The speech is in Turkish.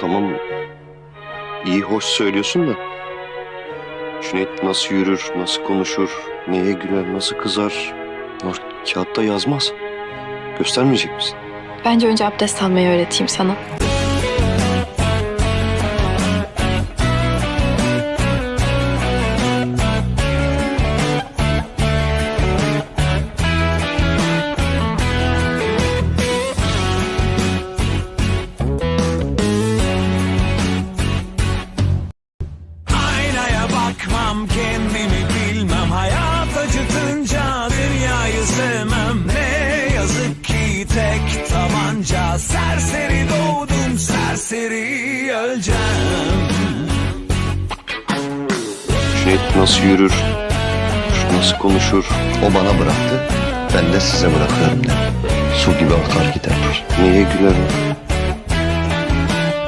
tamam iyi hoş söylüyorsun da Cüneyt nasıl yürür, nasıl konuşur, neye güler, nasıl kızar bunlar kağıtta yazmaz. Göstermeyecek misin? Bence önce abdest almayı öğreteyim sana. Bakmam kendimi bilmem. Hayat acıtınca dünyayı sevmem. Ne yazık ki tek tabanca. Serseri doğdum serseri öleceğim. Cüneyt nasıl yürür, nasıl konuşur? O bana bıraktı. Ben de size bırakıyorum de. Su gibi akar gider. Neye güler,